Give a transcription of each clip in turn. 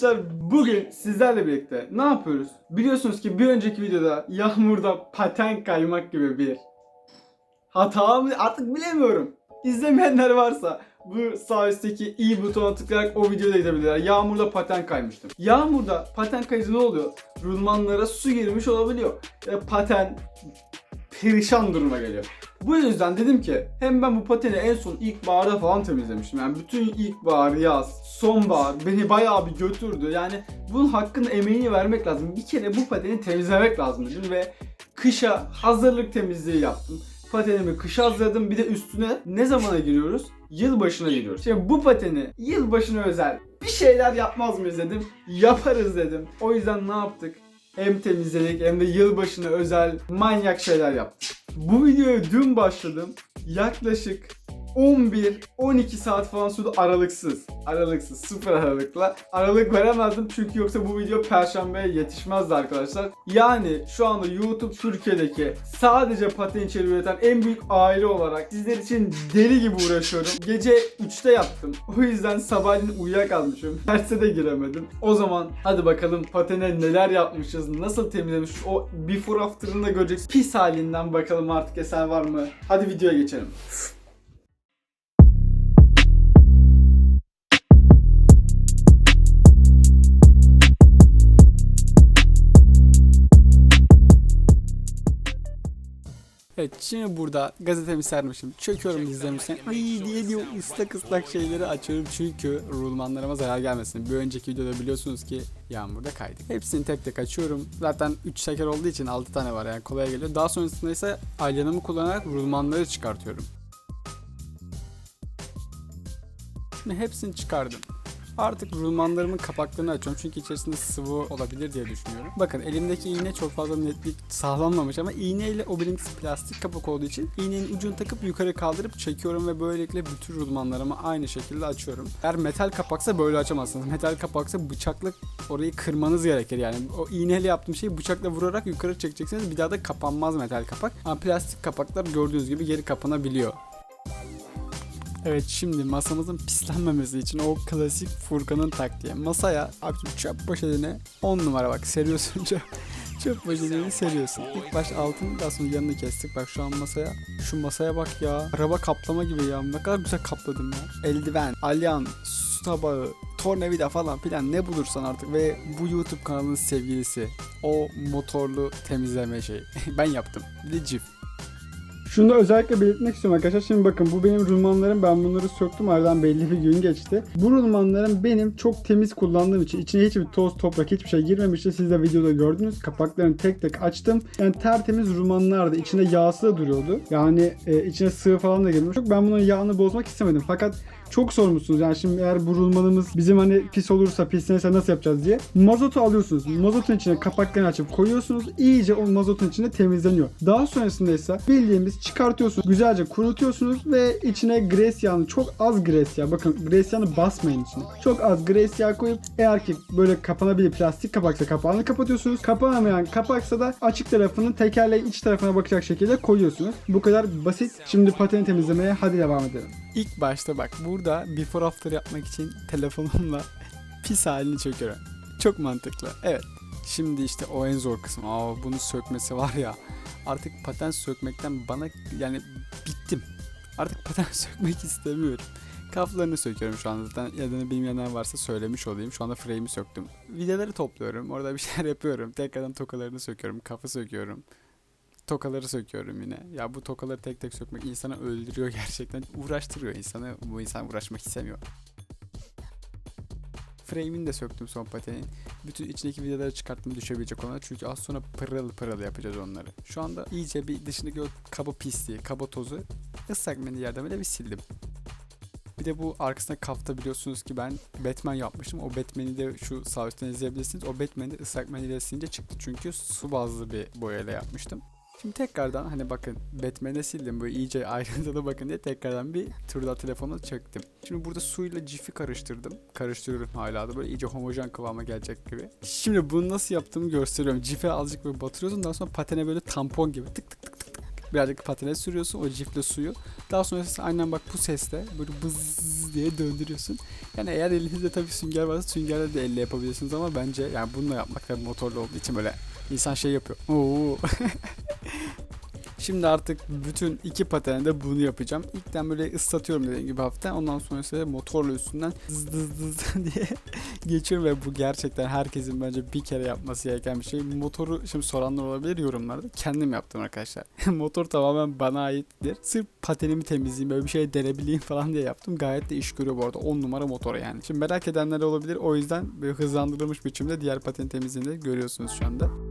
Gençler. Bugün sizlerle birlikte ne yapıyoruz? Biliyorsunuz ki bir önceki videoda yağmurda paten kaymak gibi bir hata mı artık bilemiyorum. İzlemeyenler varsa bu sağ üstteki i butonuna tıklayarak o videoda izleyebilirler. Yağmurda paten kaymıştım. Yağmurda paten kayınca ne oluyor? Rulmanlara su girmiş olabiliyor. Ya paten perişan duruma geliyor. Bu yüzden dedim ki hem ben bu pateni en son ilkbaharda falan temizlemiştim. Yani bütün ilkbahar, yaz, sonbahar beni bayağı bir götürdü. Yani bunun hakkını emeğini vermek lazım. Bir kere bu pateni temizlemek lazım dedim ve kışa hazırlık temizliği yaptım. Patenimi kışa hazırladım. Bir de üstüne ne zamana giriyoruz? Yılbaşına giriyoruz. Şimdi bu pateni yılbaşına özel bir şeyler yapmaz mıyız dedim. Yaparız dedim. O yüzden ne yaptık? Hem temizledik hem de yılbaşına özel manyak şeyler yaptık. Bu videoya dün başladım. Yaklaşık 11-12 saat falan sürdü aralıksız. Aralıksız, sıfır aralıkla. Aralık veremezdim çünkü yoksa bu video perşembeye yetişmezdi arkadaşlar. Yani şu anda YouTube Türkiye'deki sadece paten içeriği üreten en büyük aile olarak sizler için deli gibi uğraşıyorum. Gece 3'te yattım. O yüzden sabahleyin uyuyakalmışım. Derse de giremedim. O zaman hadi bakalım patene neler yapmışız, nasıl temizlemiş o before after'ını da göreceksiniz. Pis halinden bakalım artık eser var mı? Hadi videoya geçelim. Evet şimdi burada gazetemi sermişim. Çöküyorum dizlemişim. Ay diye diye ıslak ıslak şeyleri açıyorum çünkü rulmanlarıma zarar gelmesin. Bir önceki videoda biliyorsunuz ki yağmurda kaydık. Hepsini tek tek açıyorum. Zaten 3 şeker olduğu için 6 tane var yani kolay geliyor. Daha sonrasında ise alyanımı kullanarak rulmanları çıkartıyorum. Şimdi hepsini çıkardım. Artık rulmanlarımın kapaklarını açıyorum çünkü içerisinde sıvı olabilir diye düşünüyorum. Bakın elimdeki iğne çok fazla netlik sağlanmamış ama iğneyle o birincisi plastik kapak olduğu için iğnenin ucunu takıp yukarı kaldırıp çekiyorum ve böylelikle bütün rulmanlarımı aynı şekilde açıyorum. Eğer metal kapaksa böyle açamazsınız. Metal kapaksa bıçakla orayı kırmanız gerekir yani. O iğneyle yaptığım şeyi bıçakla vurarak yukarı çekeceksiniz bir daha da kapanmaz metal kapak. Ama plastik kapaklar gördüğünüz gibi geri kapanabiliyor. Evet şimdi masamızın pislenmemesi için o klasik Furkan'ın taktiği. Masaya abi çöp poşetine 10 numara bak seriyorsun çöp. Çöp poşetini seriyorsun. İlk baş altını daha sonra yanını kestik. Bak şu an masaya. Şu masaya bak ya. Araba kaplama gibi ya. Ne kadar güzel kapladım ya. Eldiven, alyan, su tabağı, tornavida falan filan ne bulursan artık ve bu YouTube kanalının sevgilisi o motorlu temizleme şeyi ben yaptım. Bir de cif. Şunu da özellikle belirtmek istiyorum arkadaşlar. Şimdi bakın bu benim rulmanlarım. Ben bunları söktüm. Aradan belli bir gün geçti. Bu rulmanlarım benim çok temiz kullandığım için içine hiçbir toz, toprak, hiçbir şey girmemişti. Siz de videoda gördünüz. Kapaklarını tek tek açtım. Yani tertemiz rulmanlardı. İçinde yağsı da duruyordu. Yani e, içine sıvı falan da girmiş. Ben bunun yağını bozmak istemedim. Fakat çok sormuşsunuz. Yani şimdi eğer bu bizim hani pis olursa, pislenirse nasıl yapacağız diye. Mazotu alıyorsunuz. Mazotun içine kapaklarını açıp koyuyorsunuz. İyice o mazotun içinde temizleniyor. Daha sonrasında ise bildiğimiz çıkartıyorsunuz. Güzelce kurutuyorsunuz ve içine gres yağını çok az gres yağı. Bakın gres yağını basmayın içine. Çok az gres yağı koyup eğer ki böyle kapanabilir plastik kapaksa kapağını kapatıyorsunuz. Kapanamayan kapaksa da açık tarafının tekerleğin iç tarafına bakacak şekilde koyuyorsunuz. Bu kadar basit. Şimdi pateni temizlemeye hadi devam edelim. İlk başta bak burada before after yapmak için telefonumla pis halini çekiyorum. Çok mantıklı. Evet. Şimdi işte o en zor kısım. Aa bunu sökmesi var ya. Artık paten sökmekten bana yani bittim. Artık paten sökmek istemiyorum. Kaflarını söküyorum şu anda zaten ya da bilmeyenler varsa söylemiş olayım. Şu anda frame'i söktüm. Vidaları topluyorum. Orada bir şeyler yapıyorum. Tekrardan tokalarını söküyorum. Kafa söküyorum. Tokaları söküyorum yine. Ya bu tokaları tek tek sökmek insanı öldürüyor gerçekten. Uğraştırıyor insanı. Bu insan uğraşmak istemiyor. Frame'ini de söktüm son patenin. Bütün içindeki vidaları çıkarttım düşebilecek olanlar. Çünkü az sonra pırıl pırıl yapacağız onları. Şu anda iyice bir dışındaki o kaba pisliği, kaba tozu ıslak mendil yardımıyla bir sildim. Bir de bu arkasında kafta biliyorsunuz ki ben Batman yapmıştım. O Batman'i de şu sağ üstten izleyebilirsiniz. O Batman'i de ıslak mendille silince çıktı. Çünkü su bazlı bir boyayla yapmıştım. Şimdi tekrardan hani bakın Batman'e sildim böyle iyice ayrıntılı bakın diye tekrardan bir turda telefonu çektim. Şimdi burada suyla cifi karıştırdım. Karıştırıyorum hala da böyle iyice homojen kıvama gelecek gibi. Şimdi bunu nasıl yaptığımı gösteriyorum. Cife azıcık böyle batırıyorsun daha sonra patene böyle tampon gibi tık tık tık tık tık Birazcık patine sürüyorsun o cifle suyu. Daha sonra aynen bak bu sesle böyle bız diye döndürüyorsun. Yani eğer elinizde tabii sünger varsa süngerle de elle yapabilirsiniz ama bence yani bununla yapmak tabii motorlu olduğu için böyle insan şey yapıyor. Oo. Şimdi artık bütün iki patende bunu yapacağım. İlkten böyle ıslatıyorum dediğim gibi hafiften. Ondan sonra ise motorla üstünden dız dız dız diye geçiyorum ve bu gerçekten herkesin bence bir kere yapması gereken bir şey. Motoru şimdi soranlar olabilir yorumlarda. Kendim yaptım arkadaşlar. Motor tamamen bana aittir. Sırf patenimi temizleyeyim böyle bir şey denebileyim falan diye yaptım. Gayet de iş görüyor bu arada. 10 numara motor yani. Şimdi merak edenler olabilir. O yüzden böyle hızlandırılmış biçimde diğer paten temizliğini görüyorsunuz şu anda.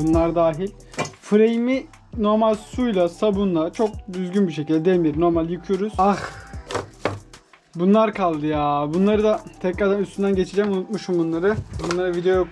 Bunlar dahil. Frame'i normal suyla, sabunla çok düzgün bir şekilde demir normal yıkıyoruz. Ah. Bunlar kaldı ya. Bunları da tekrardan üstünden geçeceğim. Unutmuşum bunları. Bunları video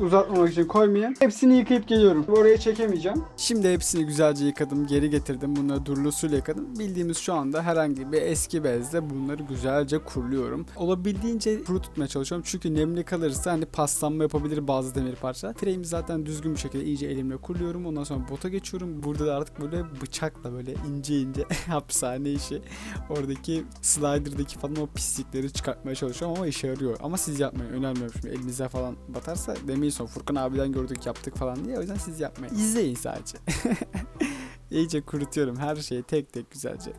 uzatmamak için koymayayım. Hepsini yıkayıp geliyorum. Oraya çekemeyeceğim. Şimdi hepsini güzelce yıkadım. Geri getirdim. Bunları durulu suyla yıkadım. Bildiğimiz şu anda herhangi bir eski bezle bunları güzelce kuruluyorum. Olabildiğince kuru tutmaya çalışıyorum. Çünkü nemli kalırsa hani paslanma yapabilir bazı demir parça. Frame'i zaten düzgün bir şekilde iyice elimle kuruluyorum. Ondan sonra bota geçiyorum. Burada da artık böyle bıçakla böyle ince ince hapishane işi. Oradaki slider'daki falan o pislikleri çıkartmaya çalışıyorum ama işe yarıyor. Ama siz yapmayın. Önermiyorum şimdi elinize falan batarsa demeyin son Furkan abiden gördük yaptık falan diye. O yüzden siz yapmayın. İzleyin sadece. İyice kurutuyorum her şeyi tek tek güzelce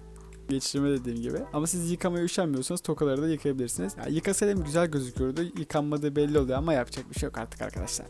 geçirme dediğim gibi. Ama siz yıkamaya üşenmiyorsanız tokaları da yıkayabilirsiniz. Yani yıkasaydım güzel gözüküyordu. Yıkanmadığı belli oluyor ama yapacak bir şey yok artık arkadaşlar.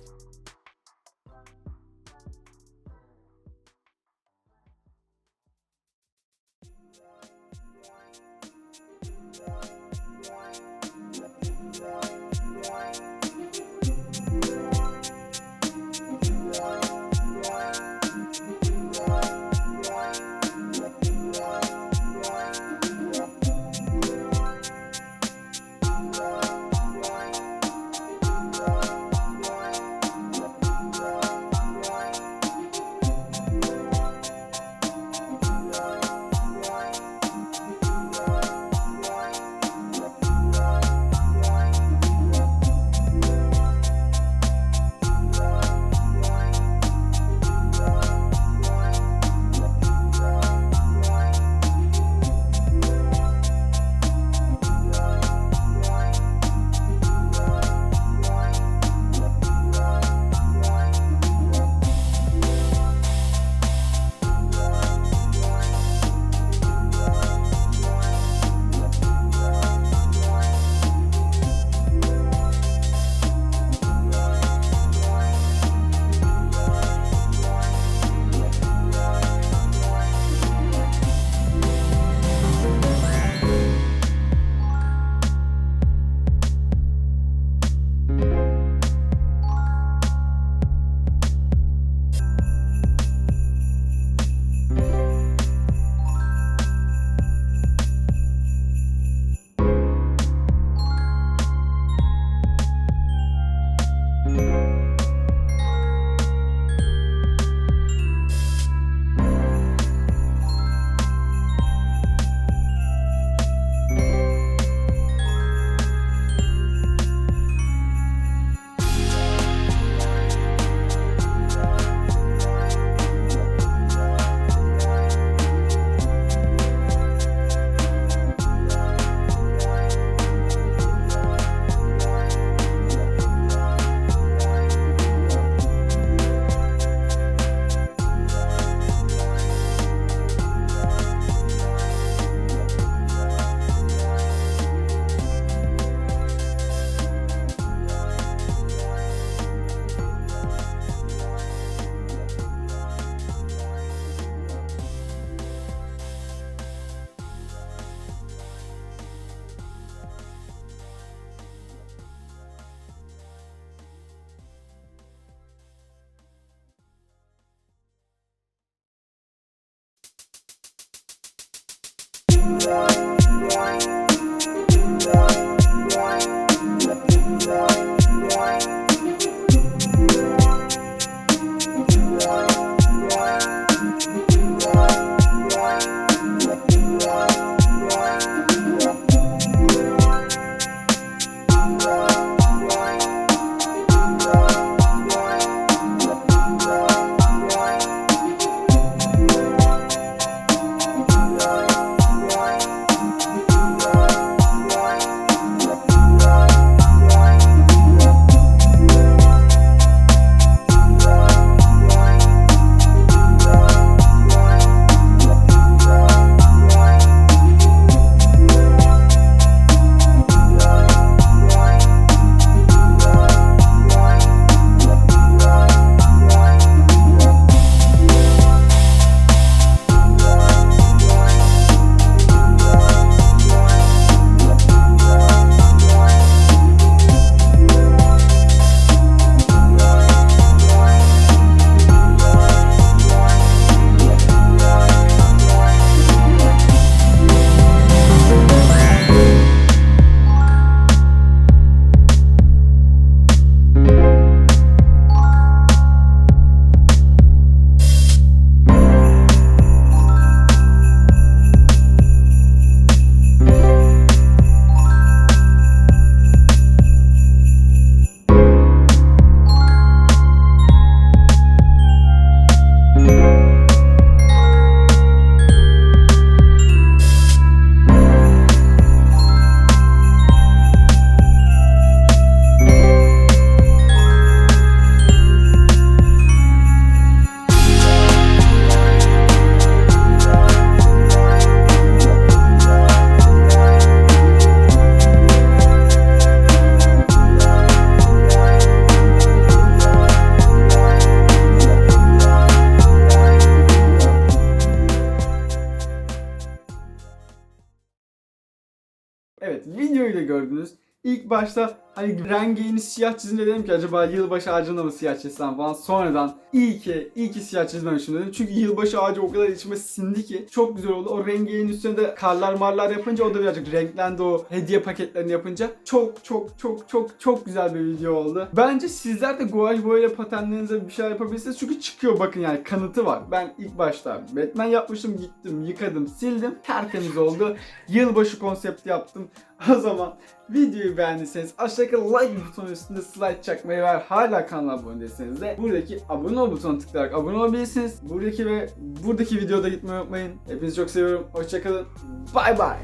gördünüz. İlk başta hani rengini siyah çizince dedim ki acaba yılbaşı ağacında mı siyah çizsem falan. Sonradan iyi ki, iyi ki siyah çizmemişim dedim. Çünkü yılbaşı ağacı o kadar içime sindi ki çok güzel oldu. O rengenin üstüne de karlar marlar yapınca o da birazcık renklendi o hediye paketlerini yapınca. Çok çok çok çok çok güzel bir video oldu. Bence sizler de guaj boyayla patenlerinize bir şeyler yapabilirsiniz. Çünkü çıkıyor bakın yani kanıtı var. Ben ilk başta Batman yapmıştım gittim yıkadım sildim tertemiz oldu. Yılbaşı konsepti yaptım. O zaman videoyu beğendiyseniz aşağıdaki like butonu üstünde slide çakmayı ve hala kanala abone değilseniz de buradaki abone ol butonuna tıklayarak abone olabilirsiniz. Buradaki ve buradaki videoda gitmeyi unutmayın. Hepinizi çok seviyorum. Hoşçakalın. Bay bay.